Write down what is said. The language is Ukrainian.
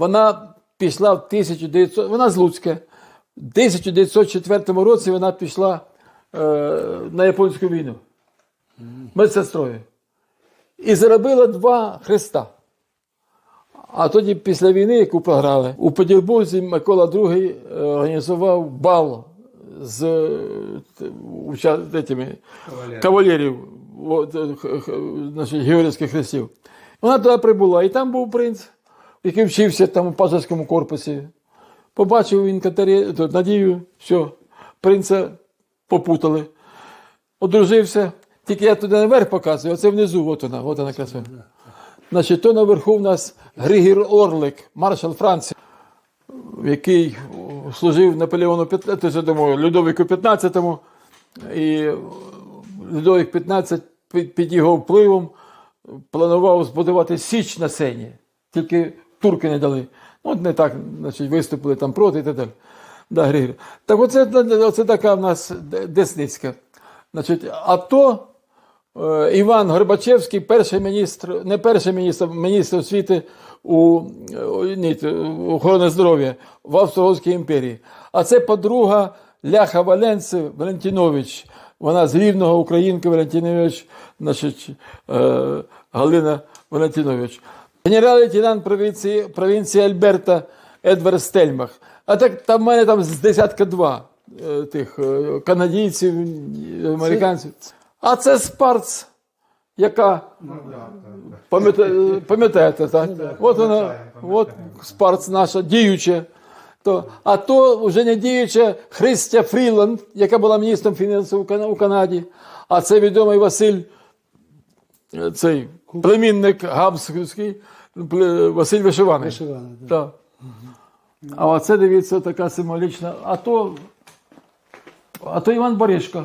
вона пішла в 1900, вона з Луцька. В 1904 році вона пішла е, на японську війну медсестрою. І заробила два хреста. А тоді, після війни, яку програли, у Петербурзі Микола II е, організував бал з е, этими, кавалерів, е, х- х- значить, хрестів. Вона туди прибула, і там був принц, який вчився там у пажарському корпусі. Побачив він Катарі... Надію, все, принца попутали. Одружився. Тільки я туди наверх показую, а це внизу, от вона, от вона красива. Значить, то наверху в нас Григір Орлик, маршал Франції, який служив Наполеону 15, думаю, Людовику 15, і Людовик 15 під, під його впливом планував збудувати Січ на Сені. Тільки турки не дали. Ну, от не так, значить, виступили там проти і так далі. Да, Григір. Так оце, оце така в нас Десницька. Значить, а то Е, Іван Горбачевський, перший міністр, не перший міністр, міністр освіти у, у ні, охорони здоров'я в Австро-Угорській імперії. А це подруга Ляха Валенці Валентинович. Вона з рівного українка Валентинович, значить, е, Галина Валентинович. Генерал-лейтенант провінції, провінції Альберта Едвард Стельмах. А так там в мене там з десятка два е, тих е, канадійців, американців. А це Спарц, яка пам'ятає- пам'ятаєте, так? От вона, от Спарц наша діюча. То, а то вже не діюча Христя Фріланд, яка була міністром фінансів у Канаді. А це відомий Василь, е, цей племінник Габсбурзький, Василь Вишиваний. Вишиваний, так. Так. А оце дивіться така символічна. А то, а то Іван Боришко.